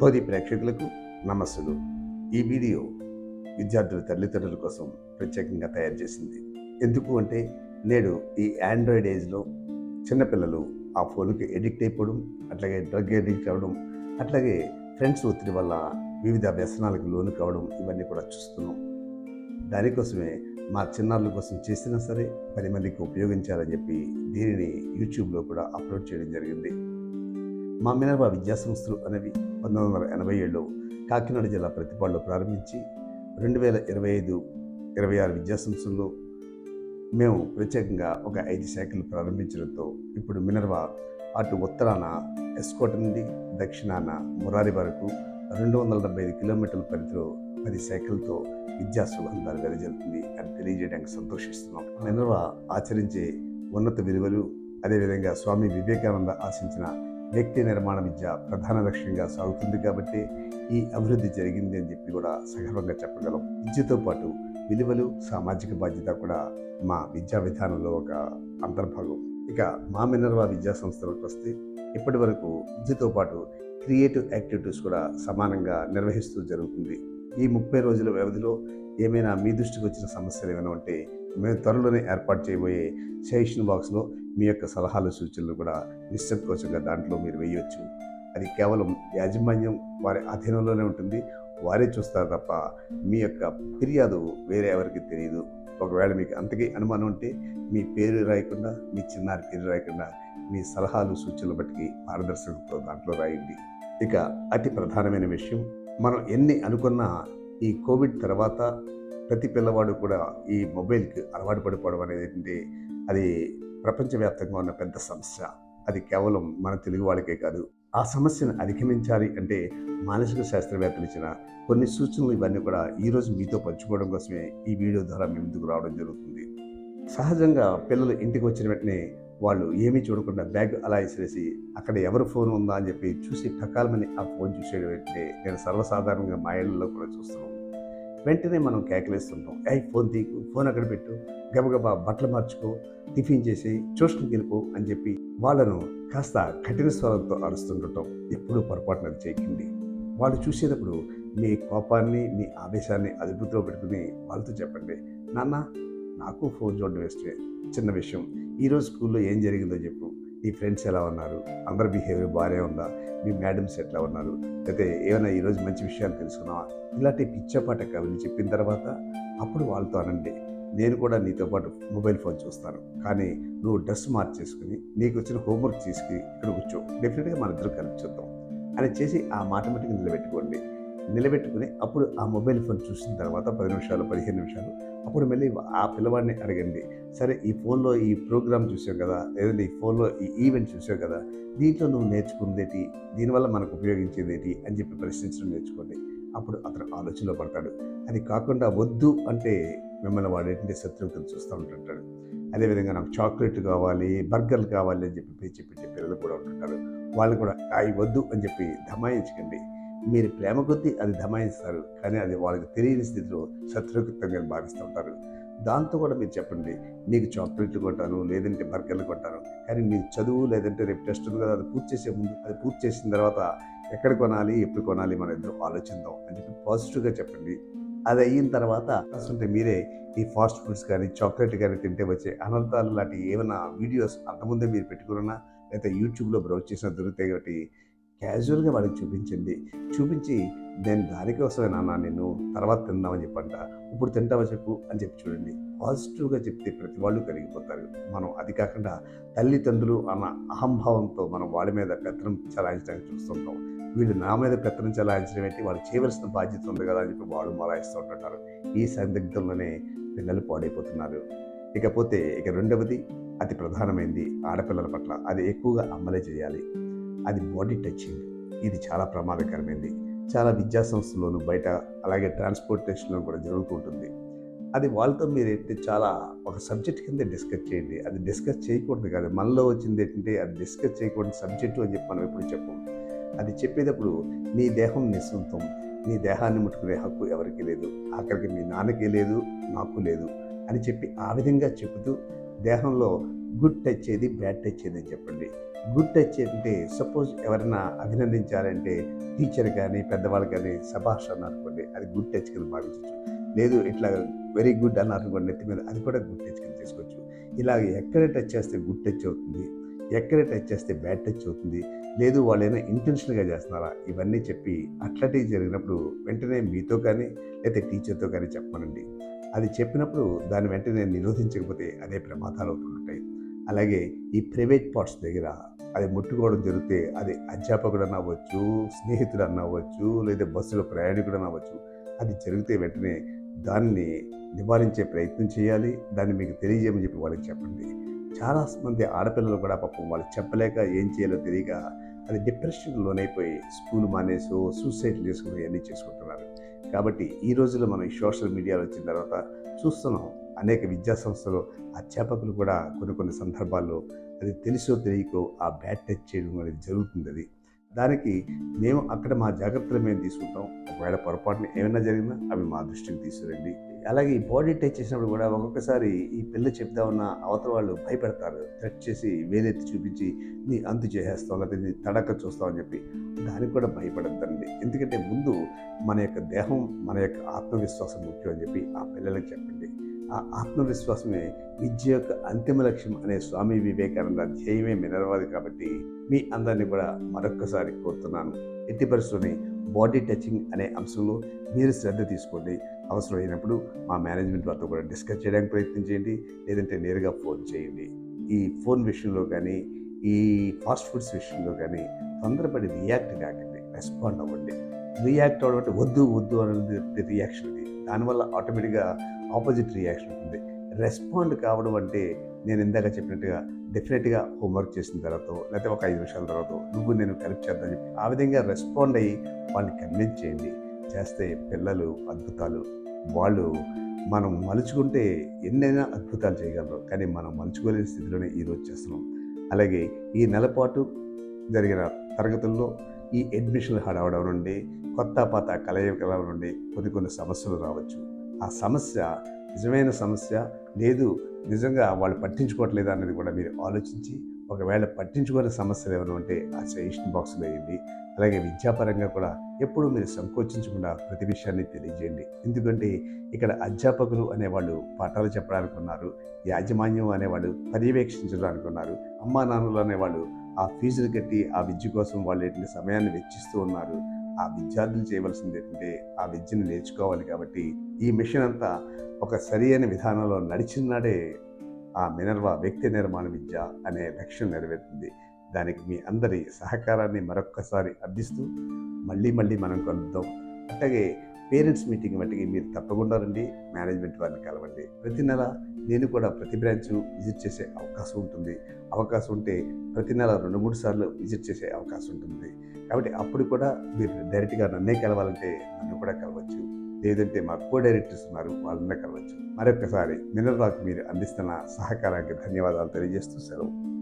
తోది ప్రేక్షకులకు నమస్సులు. ఈ వీడియో విద్యార్థుల తల్లిదండ్రుల కోసం ప్రత్యేకంగా తయారు చేసింది. ఎందుకు అంటే నేడు ఈ ఆండ్రాయిడ్ ఏజ్లో చిన్నపిల్లలు ఆ ఫోన్కి ఎడిక్ట్ అయిపోవడం అట్లాగే డ్రగ్ ఎడిక్ట్ అవ్వడం అట్లాగే ఫ్రెండ్స్ ఒత్తిడి వల్ల వివిధ వ్యసనాలకు లోను కావడం ఇవన్నీ కూడా చూస్తున్నాం. దానికోసమే మా చిన్నారుల కోసం చేసినా సరే పది మందికి ఉపయోగించాలని చెప్పి దీనిని యూట్యూబ్లో కూడా అప్లోడ్ చేయడం జరిగింది. మా మినర్వా విద్యాసంస్థలు అనేవి పంతొమ్మిది వందల ఎనభై ఏడులో కాకినాడ జిల్లా ప్రతిపాడులో ప్రారంభించి రెండు వేల ఇరవై ఐదు ఇరవై ఆరు విద్యాసంస్థల్లో మేము ప్రత్యేకంగా ఒక ఐదు శాఖలు ప్రారంభించడంతో ఇప్పుడు మినర్వా అటు ఉత్తరాన ఎస్కోట నుండి దక్షిణాన మురారి వరకు రెండు వందల డెబ్బై ఐదు కిలోమీటర్ల పరిధిలో పది శాఖలతో విద్యా సుగంధాలు వెదజల్లుతుంది అని తెలియజేయడానికి సంతోషిస్తున్నాం. మినర్వా ఆచరించే ఉన్నత విలువలు అదేవిధంగా స్వామి వివేకానంద ఆశించిన వ్యక్తి నిర్మాణ విద్య ప్రధాన లక్ష్యంగా సాగుతుంది కాబట్టి ఈ అభివృద్ధి జరిగింది అని చెప్పి కూడా సగర్వంగా చెప్పగలం. విద్యతో పాటు విలువలు సామాజిక బాధ్యత కూడా మా విద్యా విధానంలో ఒక అంతర్భాగం. ఇక మా మినర్వా విద్యా సంస్థలకు వస్తే ఇప్పటి వరకు విద్యతో పాటు క్రియేటివ్ యాక్టివిటీస్ కూడా సమానంగా నిర్వహిస్తూ జరుగుతుంది. ఈ ముప్పై రోజుల వ్యవధిలో ఏమైనా మీ దృష్టికి వచ్చిన సమస్యలు ఏమైనా ఉంటే మేము త్వరలోనే ఏర్పాటు చేయబోయే సెషన్ బాక్స్లో మీ యొక్క సలహాలు సూచనలు కూడా నిశ్చకోశంగా దాంట్లో మీరు వేయవచ్చు అది కేవలం యాజమాన్యం వారి అధీనంలోనే ఉంటుంది. వారే చూస్తారు తప్ప మీ యొక్క ఫిర్యాదు వేరే ఎవరికి తెలియదు. ఒకవేళ మీకు అంతకీ అనుమానం ఉంటే మీ పేరు రాయకుండా మీ చిన్నారి పేరు రాయకుండా మీ సలహాలు సూచనలు బట్టి పారదర్శకతో దాంట్లో రాయండి. ఇక అతి ప్రధానమైన విషయం మనం ఎన్ని అనుకున్నా ఈ కోవిడ్ తర్వాత ప్రతి పిల్లవాడు కూడా ఈ మొబైల్కి అలవాటు పడిపోవడం అనేది ఏంటంటే అది ప్రపంచవ్యాప్తంగా ఉన్న పెద్ద సమస్య. అది కేవలం మన తెలుగు వాళ్ళకే కాదు. ఆ సమస్యను అధిగమించాలి అంటే మానసిక శాస్త్రవేత్తలు ఇచ్చిన కొన్ని సూచనలు ఇవన్నీ కూడా ఈరోజు మీతో పంచుకోవడం కోసమే ఈ వీడియో ద్వారా మీ ముందుకు రావడం జరుగుతుంది. సహజంగా పిల్లలు ఇంటికి వచ్చిన వెంటనే వాళ్ళు ఏమీ చూడకుండా బ్యాగ్ అలా ఇసిరేసి అక్కడ ఎవరు ఫోన్ ఉందా అని చెప్పి చూసి టకాలమని ఆ ఫోన్ చూసేయడం వెంటనే నేను సర్వసాధారణంగా మా ఇళ్ళలో కూడా చూస్తున్నాను. వెంటనే మనం కేకలేస్తుంటాం ఐ ఫోన్ తీకు ఫోన్ అక్కడ పెట్టు గబగబా బట్టలు మార్చుకో టిఫిన్ చేసి ట్యూషన్కి వెళ్ళిపో అని చెప్పి వాళ్ళను కాస్త కఠిన స్వరంతో అరుస్తుండటం ఎప్పుడూ పొరపాటున చేయకండి. వాళ్ళు చూసేటప్పుడు మీ కోపాన్ని మీ ఆవేశాన్ని అదుపుతో పెట్టుకుని వాళ్ళతో చెప్పండి. నాన్న నాకు ఫోన్ చూడడం వేస్తే చిన్న విషయం. ఈరోజు స్కూల్లో ఏం జరిగిందో చెప్పు. నీ ఫ్రెండ్స్ ఎలా ఉన్నారు? అందరి బిహేవియర్ బాగానే ఉందా? మీ మేడమ్స్ ఎట్లా ఉన్నారు? అయితే ఏమైనా ఈరోజు మంచి విషయాలు తెలుసుకున్నావా? ఇలాంటి పిచ్చపాట కవిని చెప్పిన తర్వాత అప్పుడు వాళ్ళతో అనండి. నేను కూడా నీతో పాటు మొబైల్ ఫోన్ చూస్తాను. కానీ నువ్వు డ్రెస్ మార్చేసుకుని నీకు వచ్చిన హోంవర్క్ తీసుకుని ఇక్కడ కూర్చో. డెఫినెట్గా మన ఇద్దరు కలిపి చూద్దాం. అని చేసి ఆ మాట నిలబెట్టుకోండి. నిలబెట్టుకుని అప్పుడు ఆ మొబైల్ ఫోన్ చూసిన తర్వాత పది నిమిషాలు పదిహేను నిమిషాలు అప్పుడు మళ్ళీ ఆ పిల్లవాడిని అడగండి సరే ఈ ఫోన్లో ఈ ప్రోగ్రామ్ చూసావు కదా లేదంటే ఈ ఫోన్లో ఈ ఈవెంట్ చూసావు కదా దీంట్లో నువ్వు నేర్చుకుందేటి దీనివల్ల మనకు ఉపయోగించేదేటి అని చెప్పి ప్రశ్నించడం నేర్చుకోండి. అప్పుడు అతను ఆలోచనలో పడతాడు. అది కాకుండా వద్దు అంటే మిమ్మల్ని వాడు ఏంటంటే చూస్తూ ఉంటుంటాడు. అదేవిధంగా నాకు చాక్లెట్ కావాలి బర్గర్లు కావాలి అని చెప్పి చెప్పి పిల్లలు కూడా ఉంటుంటారు. వాళ్ళు కూడా అవి వద్దు అని చెప్పి ధమాయించకండి. మీరు ప్రేమ కొద్దీ అది ధమాయిస్తారు కానీ అది వాళ్ళకి తెలియని స్థితిలో శత్రుకృతంగా భావిస్తుంటారు దాంతో కూడా మీరు చెప్పండి నీకు చాక్లెట్లు కొట్టాను లేదంటే బర్గర్లు కొట్టాను కానీ నీ చదువు లేదంటే రేపు టెస్ట్ ఉంది కదా అది పూర్తి చేసే ముందు అది పూర్తి చేసిన తర్వాత ఎక్కడ కొనాలి ఎప్పుడు కొనాలి మన ఇద్దరు ఆలోచిద్దాం అని చెప్పి పాజిటివ్గా చెప్పండి. అది అయిన తర్వాత అంటే మీరే ఈ ఫాస్ట్ ఫుడ్స్ కానీ చాక్లెట్ కానీ తింటే వచ్చే అనర్థాలు లాంటి ఏమైనా వీడియోస్ అంతకుముందే మీరు పెట్టుకున్నా లేకపోతే యూట్యూబ్లో బ్రౌజ్ చేసినా దొరుకుతాయి కాబట్టి క్యాజువల్గా వాడికి చూపించండి. చూపించి నేను దానికోసమే నాన్న నేను తర్వాత తిందామని చెప్పంట. ఇప్పుడు తింటావా చెప్పు అని చెప్పి చూడండి. పాజిటివ్గా చెప్తే ప్రతి వాళ్ళు కలిగిపోతారు మనం అది కాకుండా తల్లిదండ్రులు అన్న అహంభావంతో మనం వాళ్ళ మీద పెత్తనం చలాయించడానికి చూస్తుంటాం. వీళ్ళు నా మీద పెత్తనం చలాయించడం ఏంటి? వాళ్ళు చేయవలసిన బాధ్యత ఉంది కదా అని చెప్పి వాళ్ళు మొలాయిస్తూ ఉంటుంటారు. ఈ సందిగ్ధంలోనే పిల్లలు పాడైపోతున్నారు. ఇకపోతే ఇక రెండవది అతి ప్రధానమైనది ఆడపిల్లల పట్ల. అది ఎక్కువగా అమలే చేయాలి. అది బాడీ టచింగ్ ఇది చాలా ప్రమాదకరమైనది చాలా విద్యా సంస్థల్లోనూ బయట అలాగే ట్రాన్స్పోర్టేషన్లో కూడా జరుగుతూ ఉంటుంది అది వాళ్ళతో మీరు ఏంటంటే చాలా ఒక సబ్జెక్ట్ కింద డిస్కస్ చేయండి. అది డిస్కస్ చేయకూడదు కాదు. మనలో వచ్చింది ఏంటంటే అది డిస్కస్ చేయకూడదు సబ్జెక్టు అని చెప్పి మనం ఎప్పుడు చెప్పు. అది చెప్పేటప్పుడు నీ దేహం నిస్సొంతం నీ దేహాన్ని ముట్టుకునే హక్కు ఎవరికీ లేదు. ఆఖరికి మీ నాన్నకి లేదు నాకు లేదు అని చెప్పి ఆ విధంగా చెబుతూ దేహంలో గుడ్ టచ్ ఏది బ్యాడ్ టచ్ ఏది అని చెప్పండి. గుడ్ టచ్ అంటే సపోజ్ ఎవరైనా అభినందించాలంటే టీచర్ కానీ పెద్దవాళ్ళు కానీ సభాష్ అని అనుకోండి అది గుడ్ టచ్ కింద భావించవచ్చు లేదు ఇట్లా వెరీ గుడ్ అన్నారు అనుకోండి నెత్తి మీద అది కూడా గుడ్ టచ్ కింద తీసుకోవచ్చు ఇలాగ ఎక్కడ టచ్ చేస్తే గుడ్ టచ్ అవుతుంది ఎక్కడ టచ్ చేస్తే బ్యాడ్ టచ్ అవుతుంది లేదు వాళ్ళు ఏమైనా ఇంటెన్షన్గా చేస్తున్నారా ఇవన్నీ చెప్పి అట్లాంటివి జరిగినప్పుడు వెంటనే మీతో కానీ లేకపోతే టీచర్తో కానీ చెప్పమనండి. అది చెప్పినప్పుడు దాన్ని వెంటనే నిరోధించకపోతే అదే ప్రమాదాలు అవుతుంటాయి. అలాగే ఈ ప్రైవేట్ పార్ట్స్ దగ్గర అది ముట్టుకోవడం జరిగితే అది అధ్యాపకుడు అవ్వచ్చు స్నేహితుడు అవ్వచ్చు లేదా బస్సులో ప్రయాణికుడు అవ్వచ్చు అది జరిగితే వెంటనే దాన్ని నివారించే ప్రయత్నం చేయాలి. దాన్ని మీకు తెలియజేయమని చెప్పి వాళ్ళకి చెప్పండి. చాలా మంది ఆడపిల్లలు కూడా పాపం వాళ్ళు చెప్పలేక ఏం చేయాలో తెలియక అది డిప్రెషన్ లోనైపోయి స్కూల్ మానేసో సూసైడ్ చేసుకుని అన్నీ చేసుకుంటున్నారు. కాబట్టి ఈ రోజుల్లో మనం ఈ సోషల్ మీడియాలో వచ్చిన తర్వాత చూస్తున్నాం అనేక విద్యా సంస్థలు అధ్యాపకులు కూడా కొన్ని కొన్ని సందర్భాల్లో అది తెలుసో తెలియకో ఆ బ్యాట్ టచ్ చేయడం అనేది జరుగుతుంది అది. దానికి మేము అక్కడ మా జాగ్రత్తలు మేము తీసుకుంటాం. ఒకవేళ పొరపాటున ఏమైనా జరిగినా అవి మా దృష్టికి తీసుకురండి. అలాగే ఈ బాడీ టచ్ చేసినప్పుడు కూడా ఒక్కొక్కసారి ఈ పిల్ల చెప్తా ఉన్న అవతల వాళ్ళు భయపెడతారు. టచ్ చేసి వేలెత్తి చూపించి నీ అంతు చేసేస్తాం లేకపోతే నీ తడక చూస్తాం అని చెప్పి దానికి కూడా భయపడద్దండి. ఎందుకంటే ముందు మన యొక్క దేహం మన యొక్క ఆత్మవిశ్వాసం ముఖ్యం అని చెప్పి ఆ పిల్లలకు చెప్పండి. ఆ ఆత్మవిశ్వాసమే విద్య యొక్క అంతిమ లక్ష్యం అనే స్వామి వివేకానంద ధ్యేయమే మినరవాలి కాబట్టి మీ అందరినీ కూడా మరొక్కసారి కోరుతున్నాను. ఎట్టి పరిస్థితుల్ని బాడీ టచింగ్ అనే అంశంలో మీరు శ్రద్ధ తీసుకోండి. అవసరమైనప్పుడు మా మేనేజ్మెంట్ వారితో కూడా డిస్కస్ చేయడానికి ప్రయత్నం చేయండి. లేదంటే నేరుగా ఫోన్ చేయండి. ఈ ఫోన్ విషయంలో కానీ ఈ ఫాస్ట్ ఫుడ్స్ విషయంలో కానీ తొందరపడి రియాక్ట్ కాకండి. రెస్పాండ్ అవ్వండి. రియాక్ట్ అవ్వడం అంటే వద్దు వద్దు అనేది రియాక్షన్ ఇది దానివల్ల ఆటోమేటిక్గా ఆపోజిట్ రియాక్షన్ ఉంటుంది. రెస్పాండ్ కావడం అంటే నేను ఇందాక చెప్పినట్టుగా డెఫినెట్గా హోంవర్క్ చేసిన తర్వాత లేకపోతే ఒక ఐదు నిమిషాల తర్వాత నువ్వు నేను కలిపి చేద్దాం చెప్పి ఆ విధంగా రెస్పాండ్ అయ్యి వాళ్ళని కన్విన్స్ చేయండి. చేస్తే పిల్లలు అద్భుతాలు వాళ్ళు మనం మలుచుకుంటే ఎన్నైనా అద్భుతాలు చేయగలరు. కానీ మనం మలుచుకోలేని స్థితిలోనే ఈరోజు చేస్తున్నాం. అలాగే ఈ నెలపాటు జరిగిన తరగతుల్లో ఈ అడ్మిషన్లు హడవడం నుండి కొత్త పాత కలయికల నుండి కొన్ని కొన్ని సమస్యలు రావచ్చు. ఆ సమస్య నిజమైన సమస్య లేదు నిజంగా వాళ్ళు పట్టించుకోవట్లేదు అనేది కూడా మీరు ఆలోచించి ఒకవేళ పట్టించుకునే సమస్యలు ఏమైనా ఉంటే ఆ సజెషన్ బాక్స్లో వేయండి. అలాగే విద్యాపరంగా కూడా ఎప్పుడూ మీరు సంకోచించకుండా ప్రతి విషయాన్ని తెలియజేయండి. ఎందుకంటే ఇక్కడ అధ్యాపకులు అనేవాళ్ళు పాఠాలు చెప్పడానికి ఉన్నారు యాజమాన్యం అనేవాళ్ళు పర్యవేక్షించడానికి ఉన్నారు అమ్మా నాన్నలు అనేవాళ్ళు ఆ ఫీజులు కట్టి ఆ విద్య కోసం వాళ్ళు ఏంటంటే సమయాన్ని వెచ్చిస్తూ ఉన్నారు. ఆ విద్యార్థులు చేయవలసింది ఏంటంటే ఆ విద్యను నేర్చుకోవాలి కాబట్టి ఈ మిషన్ అంతా ఒక సరి అయిన విధానంలో నడిచినాడే ఆ మినర్వా వ్యక్తి నిర్మాణ విద్య అనే లక్ష్యం నెరవేరుతుంది. దానికి మీ అందరి సహకారాన్ని మరొక్కసారి అర్థిస్తూ మళ్ళీ మళ్ళీ మనం కలుద్దాం. అట్లాగే పేరెంట్స్ మీటింగ్ వంటికి మీరు తప్పకుండా రండి. మేనేజ్మెంట్ వారిని కలవండి. ప్రతి నెల నేను కూడా ప్రతి బ్రాంచ్ విజిట్ చేసే అవకాశం ఉంటుంది. అవకాశం ఉంటే ప్రతి నెల రెండు మూడు సార్లు విజిట్ చేసే అవకాశం ఉంటుంది. కాబట్టి అప్పుడు కూడా మీరు డైరెక్ట్గా నన్నే కలవాలంటే నన్ను కూడా కలవచ్చు. లేదంటే మా కో డైరెక్టర్స్ ఉన్నారు వాళ్ళని కలవచ్చు. మరొకసారి మినర్వాక్ మీరు అందిస్తున్న సహకారానికి ధన్యవాదాలు తెలియజేస్తూ సెలవు.